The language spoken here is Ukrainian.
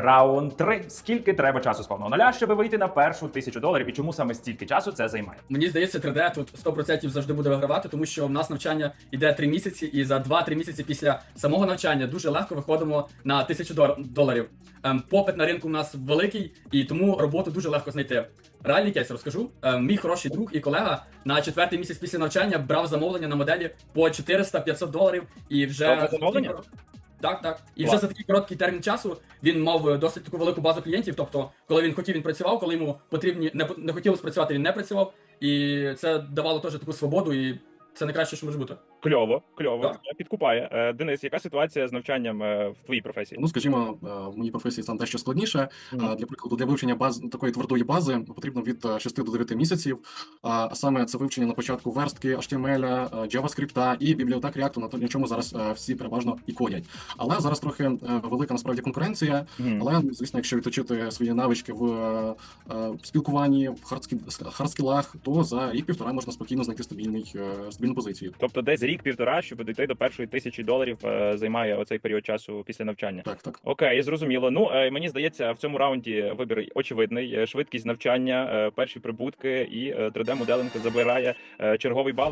Раунд 3. Скільки треба часу з повного нуля, щоб вийти на першу тисячу доларів, і чому саме стільки часу це займає? Мені здається, 3D тут 100% завжди буде вигравати, тому що в нас навчання йде 3 місяці, і за 2-3 місяці після самого навчання дуже легко виходимо на 1000 дор- доларів. Ем, попит на ринку у нас великий, і тому роботу дуже легко знайти. Реальний кейс розкажу. Ем, мій хороший друг і колега на четвертий місяць після навчання брав замовлення на моделі по 400-500 доларів, і вже Тобто замовлення? Так, так. І вже за такий короткий термін часу він мав е, досить таку велику базу клієнтів. Тобто, коли він хотів, він працював, коли йому потрібні не, не хотілося працювати, він не працював. І це давало теж таку свободу, і це найкраще, що може бути. Кльово, кльово, Так. Це підкупає. Е, Денис, яка ситуація з навчанням е, в твоїй професії? Ну, скажімо, е, в моїй професії там дещо складніше. А, Для прикладу, для вивчення баз такої твердої бази потрібно від е, 6 до 9 місяців. А саме це вивчення на початку верстки, HTML, е, JavaScript і бібліотек React, на то- на чому зараз е, всі переважно і кодять. Але зараз трохи е, велика насправді конкуренція. Мгм. Але звісно, якщо відточити свої навички в е, е, спілкуванні, в хардскі- хардскілах, то за рік-півтора можна спокійно знайти стабільний е, стабільну позицію. Тобто десь рік-півтора, щоб дійти до першої тисячі доларів, е, займає оцей період часу після навчання. Так, так. Окей, зрозуміло. Ну е, мені здається, в цьому раунді вибір очевидний. Е, Швидкість навчання, перші прибутки і 3D моделинг забирає черговий бал.